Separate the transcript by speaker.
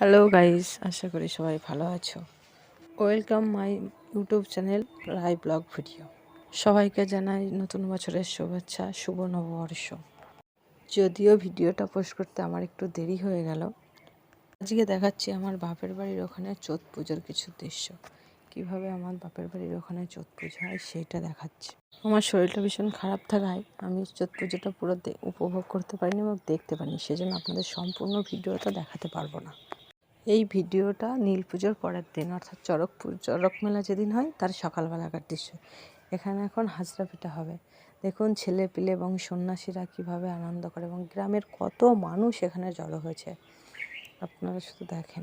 Speaker 1: Hello guys আশা করি সবাই ভালো আছো। Welcome my YouTube channel Roy blog video সবাইকে জানাই নতুন বছরের শুভেচ্ছা, শুভ নববর্ষ। যদিও ভিডিওটা পোস্ট করতে আমার একটু দেরি হয়ে গেল, আজকে দেখাচ্ছি আমার বাপের বাড়ির ওখানে চোৎ পুজোর কিছু দৃশ্য। কীভাবে আমার বাপের বাড়ির ওখানে চোৎ পুজো হয় সেইটা দেখাচ্ছি। আমার শরীরটা ভীষণ খারাপ থাকায় আমি চোৎ পুজোটা পুরো উপভোগ করতে পারিনি এবং দেখতে পারিনি, সেজন্য আপনাদের সম্পূর্ণ ভিডিওটা দেখাতে পারব না। এই ভিডিওটা নীল পুজোর পরের দিন, অর্থাৎ চরক চড়ক মেলা যেদিন হয়, তার সকালবেলাকার দৃশ্য। এখানে এখন হাজরা পিঠা হবে। দেখুন ছেলে পিলে এবং সন্ন্যাসীরা কীভাবে আনন্দ করে এবং গ্রামের কত মানুষ এখানে জড়ো হয়েছে। আপনারা শুধু দেখেন।